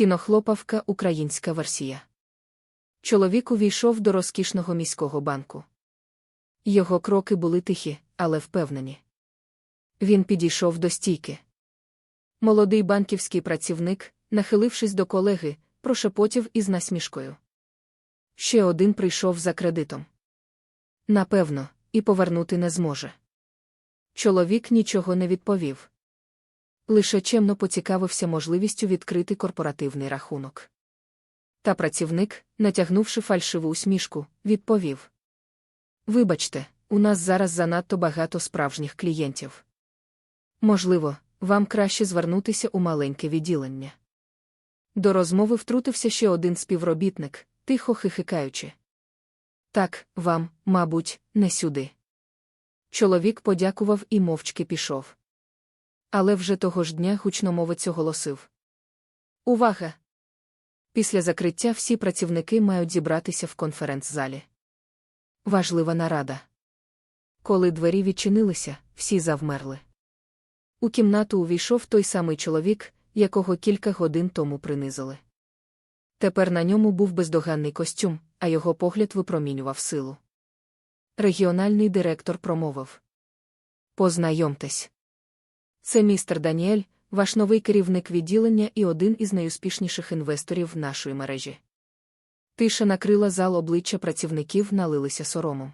Кінохлопавка українська версія. Чоловік увійшов до розкішного міського банку. Його кроки були тихі, але впевнені. Він підійшов до стійки. Молодий банківський працівник, нахилившись до колеги, прошепотів із насмішкою. Ще один прийшов за кредитом. Напевно, і повернути не зможе. Чоловік нічого не відповів. Лише чемно поцікавився можливістю відкрити корпоративний рахунок. Та працівник, натягнувши фальшиву усмішку, відповів: Вибачте, у нас зараз занадто багато справжніх клієнтів. Можливо, вам краще звернутися у маленьке відділення. До розмови втрутився ще один співробітник, тихо хихикаючи. Так, вам, мабуть, не сюди. Чоловік подякував і мовчки пішов. Але вже того ж дня гучномовець оголосив. Увага! Після закриття всі працівники мають зібратися в конференц-залі. Важлива нарада. Коли двері відчинилися, всі завмерли. У кімнату увійшов той самий чоловік, якого кілька годин тому принизили. Тепер на ньому був бездоганний костюм, а його погляд випромінював силу. Регіональний директор промовив: Познайомтесь. Це містер Даніель, ваш новий керівник відділення і один із найуспішніших інвесторів в нашої мережі. Тиша накрила зал обличчя працівників налилися соромом.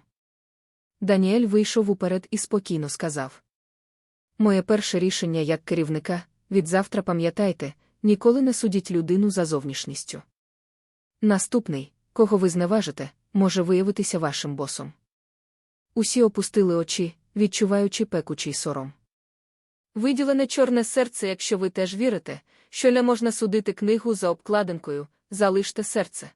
Даніель вийшов уперед і спокійно сказав: Моє перше рішення як керівника відзавтра пам'ятайте, ніколи не судіть людину за зовнішністю. Наступний, кого ви зневажите, може виявитися вашим босом. Усі опустили очі, відчуваючи пекучий сором. Виділене чорне серце, якщо ви теж вірите, що не можна судити книгу за обкладинкою, залиште серце.